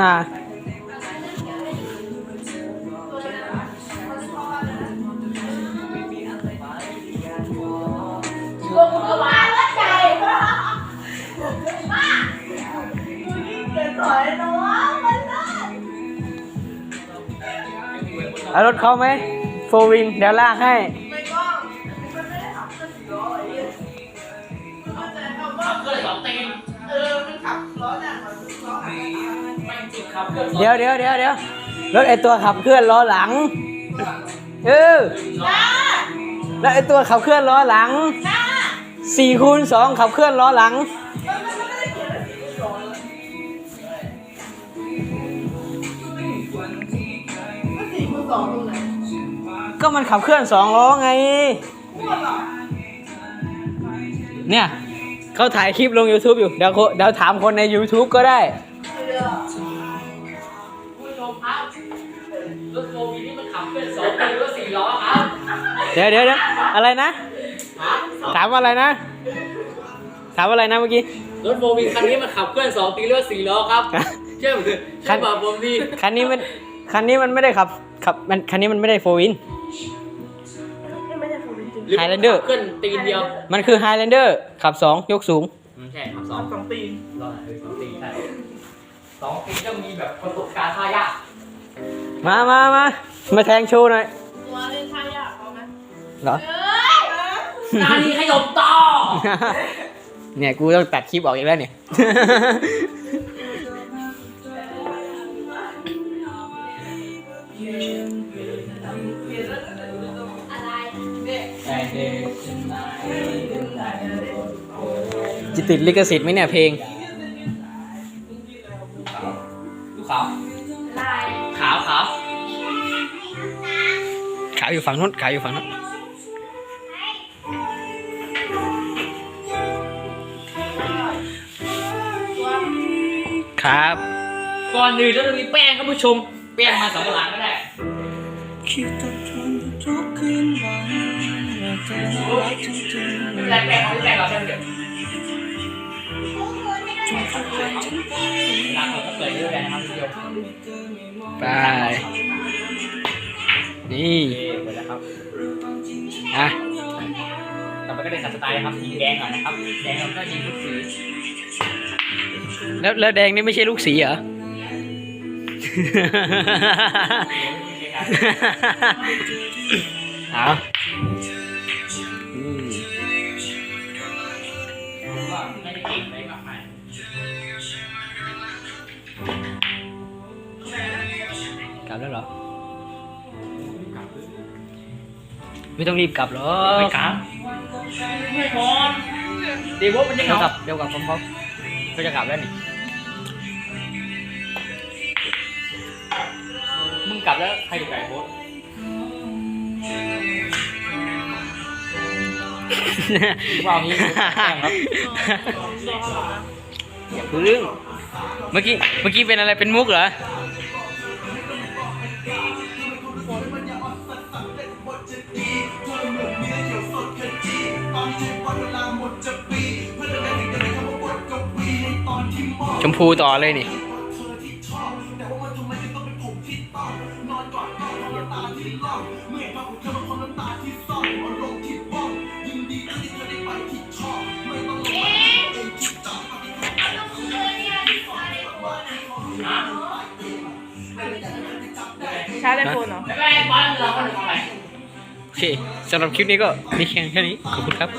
อ่าเอารถเขาไหมโฟวินเดี๋ยวลากให้ เดี๋ยวเดี๋ยวเดี๋ยวเดี๋ยวรถไอตัวขับเคลื่อนล้อหลังเออแล้วไอตัวขับเคลื่อนล้อหลังสี่คูณสองขับเคลื่อนล้อหลังก็มันขับเคลื่อนสองล้อไง เนี่ยเขาถ่ายคลิปลง YouTube อยู่ เดี๋ยวโคเดี๋ยวถามคนใน YouTube ก็ได้ รถโฟวินนี่มันขับเคลื่อนสองปีรถสี่ล้อครับเดี๋ยวเดี๋ยวเดี๋ยวอะไรนะ ถามอะไรนะ ถามอะไรนะเมื่อกี้ รถโฟวินคันนี้มันขับเคลื่อนสองปีรถสี่ล้อครับเชื่อผมเถอะคัเชื่อนบอกผมดีคันนี้มัน คันนี้มันไม่ได้ขับ ขับ มัน คันนี้มันไม่ได้โฟวินหรือ Highlander ขับเคลื่อนตีนเดียวมันคือ Highlander ขับ 2 ยกสูงอืมใช่ขับสองสองตีนรอหน่อยเออสองตีนใช่สองตีนต้องมีแบบประสบการณ์ท่ายาก มามามามาแทงโชว์หน่อยตัวเล่นท่ายากเอาไหมเหรอ เอ้ยนานีขยมต่อเนี่ยกูต้องตัดคลิปออกอีกแล้วเนี่ย อะไรจะติดลิขสิทธิ์ไหมเนี่ยเพลงายอยู่ฝั่งนู้นขายอยู่ฝั่งนู้นครับ ก่อนอื่นเราจะมีแป้งครับผู้ชม แป้งมาสองหลังก็ได้ไม่เป็นไรแป้งเขาแป้งเราใช่ไหมเดี๋ยวเวลาเปิดก็เปิดเรื่อยๆนะครับผู้ชมไปนี่โอเค ตล์นะครับยิงแดงก่อนนะครับแดงเราก็ยิงทุกสีแล้วแล้วแดงนี่ไม่ใช่ลูกสีเหรอ เอาอืมก็ไม่ได้เก่งอะไรมากมายกลับแล้วเหรอ ไม่ต้องรีบกลับหรอกไม่กลับ ไม่พอนเดี๋ยวว่ามันจะเดี๋ยวเหกงาลับเดี๋ยวกลับพร้อมๆก็จะกลับแล้วนี่มึงกลับแล้วใครจะไก่โบ๊ทว่าอย่างนี้แกล้งครับอย่าพึ่งเมื่อกี้เมื่อกี้เป็นอะไรเป็นมุกเหรอ ชมพูต่อเลยนี่ชาร์จไอโฟนเหรอไม่เป็นไรบอลเราก็ทำอะไรโอเคสำหรับคลิปนี้ก็มีแค่แค่นี้ ขอบคุณครับ